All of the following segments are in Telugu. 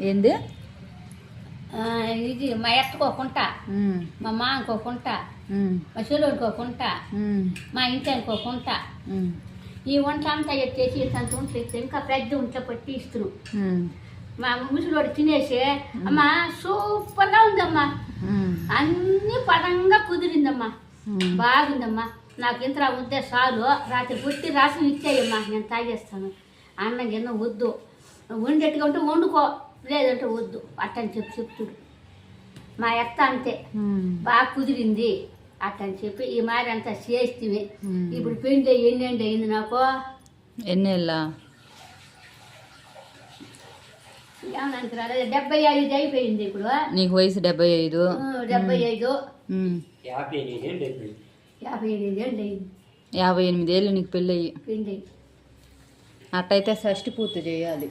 ఏంది? ఇది మా ఎత్తుకోకుంట ఉమ్, మా మా అనుకోకుంట మా చెల్లు మా ఇంటి అనుకోకుంట ఉమ్, ఈ వంట అంతా ఎత్తేసి ఇంత ఉంటే ఎత్తే ఇంకా పెద్ద ఉంటే పట్టి ఉమ్, మా ముసలోడు తినేసి అమ్మా సూపర్గా ఉందమ్మా. అన్ని పదంగా కుదిరిందమ్మా. బాగుందమ్మా. నాకు ఇంత ఉంటే చాలు. రాత్రి పుట్టి రాసి ఇచ్చేయమ్మా. నేను తాగేస్తాను. అన్నం గిన్న వద్దు. వండేట్టుగా ఉంటే వండుకో. లేదంటే వద్దు. అట్టని చెప్పి చెప్తుడు. మా ఎత్త అంతే. బాగా కుదిరింది. అట్టని చెప్పి ఈ మారి అంతా చేస్తే. ఇప్పుడు పెండి ఎన్ని ఎండి అయింది నాకు? ఎన్నేళ్ళ? ఏమనంటారు డెబ్బై ఐదు అయిపోయింది ఇప్పుడు. నీకు వయసు డెబ్బై ఐదు. డెబ్బై ఐదు. యాభై ఎనిమిది ఏళ్ళు యాభై ఎనిమిది ఏళ్ళు నీకు పెళ్ళయి. పిండి అట్టయితే షష్టి పూర్తి చేయాలి.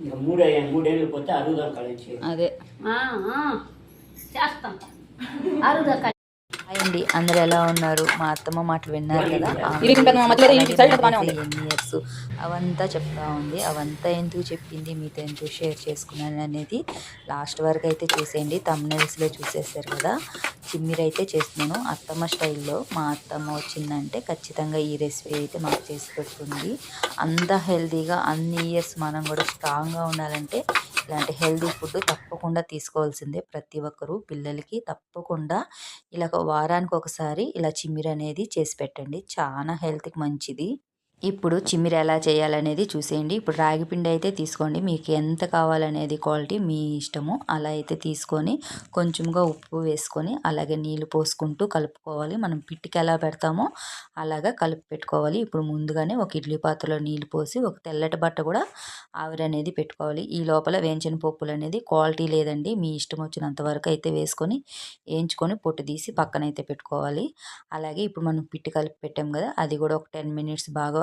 ఇంకా మూడే మూడేళ్ళు పోతే అరుగుదాం కలిసి అదే. ఆ, ఆ, చేస్తాం. అరుదక్క హాయ్ అండి. అందరు ఎలా ఉన్నారు? మా అత్తమ్మ మాటలు విన్నారు కదా? ఇయర్స్? అవంతా చెప్తా ఉంది. అవంతా ఎందుకు చెప్పింది? మీతో ఎందుకు షేర్ చేసుకున్నాను అనేది లాస్ట్ వరకు అయితే చూసేయండి. తమ్నెల్స్లో చూసేస్తారు కదా. చిమ్మిరి అయితే చేస్తున్నాను. అత్తమ్మ స్టైల్లో మా అత్తమ్మ వచ్చిందంటే ఖచ్చితంగా ఈ రెసిపీ అయితే మాకు చేసి పెడుతుంది. అంత హెల్తీగా అన్ని ఇయర్స్ మనం కూడా స్ట్రాంగ్గా ఉండాలంటే ఇలాంటి హెల్దీ ఫుడ్ తప్పకుండా తీసుకోవాల్సిందే ప్రతి ఒక్కరూ. పిల్లలకి తప్పకుండా ఇలా ఒక వారానికి ఒకసారి ఇలా చిమ్మిరి అనేది చేసి పెట్టండి. చాలా హెల్త్కి మంచిది. ఇప్పుడు చిమ్మిరి ఎలా చేయాలనేది చూసేయండి. ఇప్పుడు రాగి పిండి అయితే తీసుకోండి. మీకు ఎంత కావాలనేది క్వాలిటీ మీ ఇష్టము. అలా అయితే తీసుకొని కొంచెంగా ఉప్పు వేసుకొని అలాగే నీళ్ళు పోసుకుంటూ కలుపుకోవాలి. మనం పిట్టికి ఎలా పెడతామో అలాగా కలిపి పెట్టుకోవాలి. ఇప్పుడు ముందుగానే ఒక ఇడ్లీ పాత్రలో నీళ్ళు పోసి ఒక తెల్లటి బట్ట కూడా ఆవిరి అనేది పెట్టుకోవాలి. ఈ లోపల వేయించిన పప్పులు అనేది క్వాలిటీ లేదండి. మీ ఇష్టం వచ్చినంత వరకు అయితే వేసుకొని వేయించుకొని పొట్టు తీసి పక్కన అయితే పెట్టుకోవాలి. అలాగే ఇప్పుడు మనం పిట్టి కలిపి పెట్టాం కదా అది కూడా ఒక టెన్ మినిట్స్ బాగా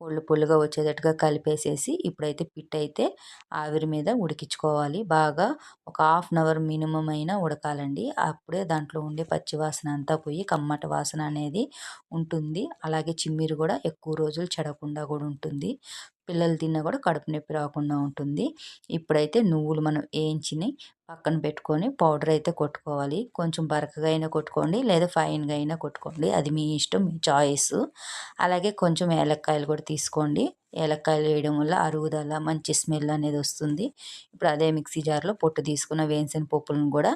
పొళ్ళు పొళ్ళుగా వచ్చేటట్టుగా కలిపేసేసి ఇప్పుడైతే పిట్ అయితే ఆవిరి మీద ఉడికించుకోవాలి. బాగా ఒక హాఫ్ అన్ అవర్ మినిమం అయినా ఉడకాలండి. అప్పుడే దాంట్లో ఉండే పచ్చి వాసన అంతా పోయి కమ్మట వాసన అనేది ఉంటుంది. అలాగే చిమ్మిరి కూడా ఎక్కువ రోజులు చెడకుండా కూడా ఉంటుంది. పిల్లలు తిన్నా కూడా కడుపు నొప్పి రాకుండా ఉంటుంది. ఇప్పుడైతే నువ్వులు మనం వేయించిని పక్కన పెట్టుకొని పౌడర్ అయితే కొట్టుకోవాలి. కొంచెం బరకగా అయినా కొట్టుకోండి లేదా ఫైన్గా అయినా కొట్టుకోండి. అది మీ ఇష్టం మీ చాయిస్. అలాగే కొంచెం ఏలక్కాయలు కూడా తీసుకోండి. ఏలక్కాయలు వేయడం వల్ల అరుగుదల మంచి స్మెల్ అనేది వస్తుంది. ఇప్పుడు అదే మిక్సీ జార్లో పొట్టు తీసుకున్న వేసిన పప్పులను కూడా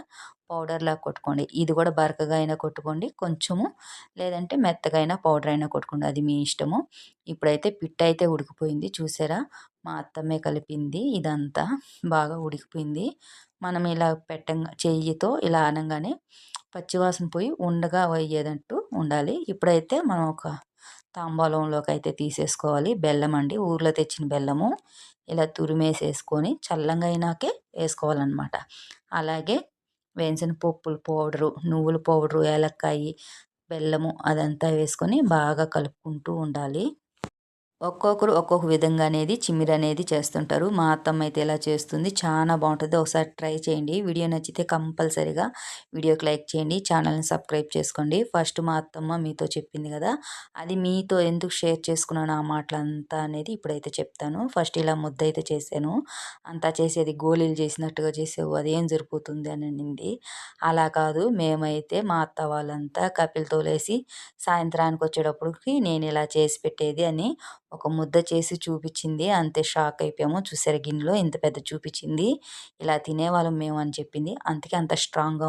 పౌడర్లా కొట్టుకోండి. ఇది కూడా బరకగా అయినా కొట్టుకోండి. కొంచెము లేదంటే మెత్తగా అయినా పౌడర్ అయినా కొట్టుకోండి. అది మీ ఇష్టము. ఇప్పుడైతే పిట్ట అయితే ఉడికిపోయింది. చూసారా? మా అత్తమ్మే కలిపింది. ఇదంతా బాగా ఉడికిపోయింది. మనం ఇలా పెట్టంగా చెయ్యితో ఇలా అనగానే పచ్చివాసన పోయి ఉండగా అయ్యేటట్టు ఉండాలి. ఇప్పుడైతే మనం ఒక తాంబాలంలోకి అయితే తీసేసుకోవాలి. బెల్లం అండి ఊర్లో తెచ్చిన బెల్లము. ఇలా తురిమేసేసుకొని చల్లంగా అయినాకే వేసుకోవాలన్నమాట. అలాగే వేయించిన పప్పుల పౌడరు నువ్వుల పౌడరు ఏలక్కాయి బెల్లము అదంతా వేసుకొని బాగా కలుపుకుంటూ ఉండాలి. ఒక్కొక్కరు ఒక్కొక్క విధంగా అనేది చిమ్మిరి అనేది చేస్తుంటారు. మా అత్తమ్మ అయితే ఇలా చేస్తుంది. చాలా బాగుంటుంది. ఒకసారి ట్రై చేయండి. వీడియో నచ్చితే కంపల్సరీగా వీడియోకి లైక్ చేయండి. ఛానల్ని సబ్స్క్రైబ్ చేసుకోండి. ఫస్ట్ మా అత్తమ్మ మీతో చెప్పింది కదా. అది మీతో ఎందుకు షేర్ చేసుకున్నాను ఆ మాటలంతా అనేది ఇప్పుడైతే చెప్తాను. ఫస్ట్ ఇలా ముద్ద అయితే చేశాను. అంతా చేసి అది గోళీలు చేసినట్టుగా చేసేవు. అదేం సరిపోతుంది అని అనింది. అలా కాదు. మేమైతే మా అత్త వాళ్ళంతా కపిల్ తోలేసి సాయంత్రానికి వచ్చేటప్పటికి నేను ఇలా చేసి పెట్టేది అని ఒక ముద్ద చేసి చూపించింది. అంతే షాక్ అయిపోయాము. చూసారు గిన్నెలో ఇంత పెద్ద చూపించింది. ఇలా తినేవాళ్ళం మేము అని చెప్పింది. అందుకే అంత స్ట్రాంగ్గా